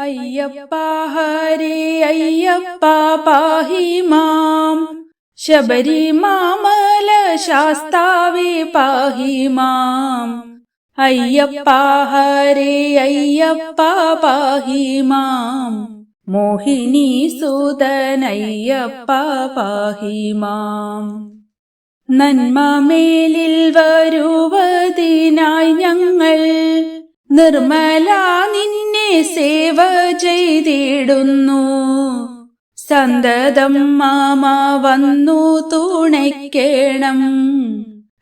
അയ്യപ്പ ഹരേ അയ്യപ്പ പാഹി മാം. ശബരിമാമല ശാസ്താവേ പാഹി മാം. അയ്യപ്പ ഹരേ അയ്യപ്പ പാഹി മാം. മോഹിനി സുതനയ്യപ്പ പാഹി മാം. നന്മമേലിൽ വരുവതിനായി നിർമ്മല നിന്നെ സേവ ചെയ്തിടുന്നു. സന്തതം മാമ വന്നു തുണയ്ക്കേണം.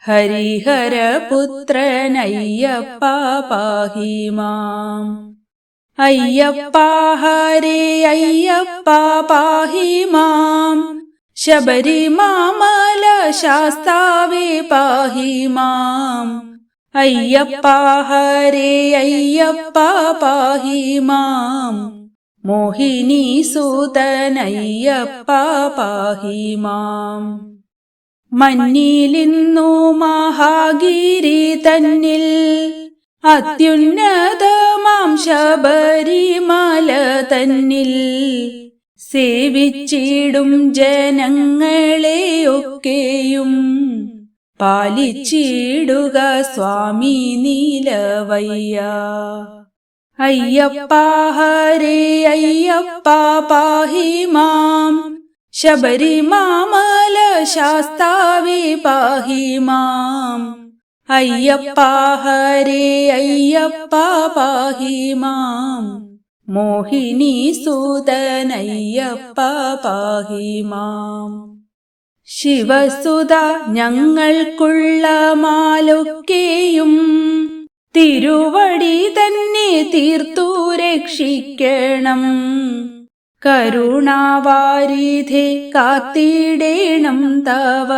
ഹരിഹര പുത്രനയ്യപ്പ പാഹി മാം അയ്യപ്പ ഹരേ അയ്യപ്പ പാഹിമാം. ശബരിമാമല ശാസ്താവേ പാഹി മാം അയ്യപ്പ ഹരേ അയ്യപ്പ പാഹി മാം. മോഹിനി സൂതൻ അയ്യപ്പ പാഹി മാം. മഞ്ഞിലിന്നു മഹാഗിരി തന്നിൽ അത്യുന്നതമാം ശബരിമല തന്നിൽ സേവിച്ചിടും ജനങ്ങളെയൊക്കെയും. പാലിച്ചിടുക സ്വാമി നീലവയ്യ. അയ്യപ്പ ഹരേ അയ്യപ്പ പാഹി മാം. ശബരിമാമല ശാസ്താവി പാഹി മാം. അയ്യപ്പ ഹരേ അയ്യപ്പ പാഹി മാം. മോഹിനി സൂതനയ്യപ്പ പാഹി മാം. ശിവസുത ഞങ്ങൾക്കുള്ള മാലൊക്കെയും തിരുവടി തന്നെ തീർത്തു രക്ഷിക്കണം. കരുണാവാരിധെ കാത്തിടേണം തവ.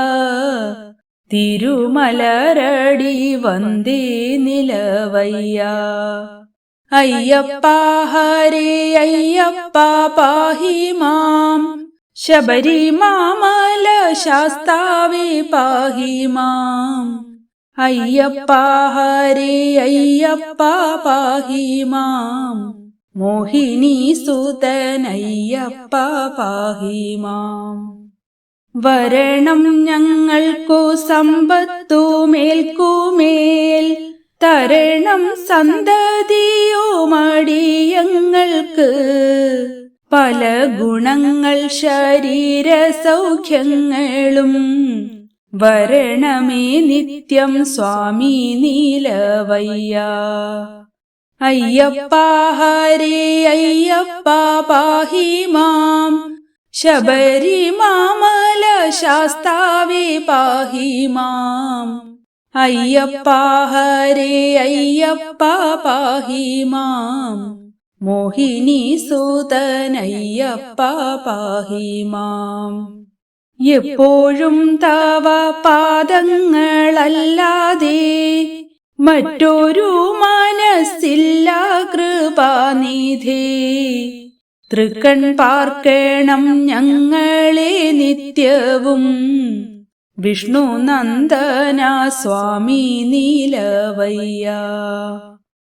തിരുമലരടി വന്ദേ നിലവയ്യ. അയ്യപ്പ ഹരേ അയ്യപ്പ പാഹി മാം. ശബരിമാമല ശാസ്താവേ പാഹി മാം അയ്യപ്പ ഹരേ അയ്യപ്പ പാഹി മാം മോഹിനി സുതനയ്യപ്പ പാഹി മാം വരണം ഞങ്ങൾക്കു സമ്പത്തു മേൽക്കുമേൽ. തരണം സന്തതിയോ മടിയങ്ങൾക്ക് പല ഗുണങ്ങൾ ശരീര സൗഖ്യങ്ങളും. വരണമേ നിത്യം സ്വാമി നീലവയ്യ. അയ്യപ്പ ഹരേ അയ്യപ്പ പാഹി മാം. ശബരിമാമല ശാസ്താവേ പാഹി മാം. അയ്യപ്പ ഹരേ അയ്യപ്പ പാഹി മാം. മോഹിനി സൂതനയ്യപ്പ പാഹി മാം. എപ്പോഴും തവ പാദങ്ങളല്ലാതെ മറ്റൊരു മനസ്സില്ല കൃപാനിധി. തൃക്കൺ പാർക്കണം ഞങ്ങളെ നിത്യവും. വിഷ്ണു നന്ദന സ്വാമി നീലവയ്യ.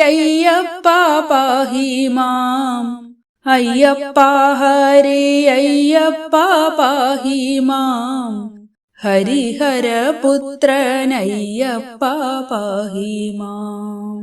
അയ്യപ്പ പാഹി മാം അയ്യപ്പ ഹരി അയ്യപ്പ പാഹി മാം ഹരിഹര പുത്രനയ്യപ്പ പാഹി മാം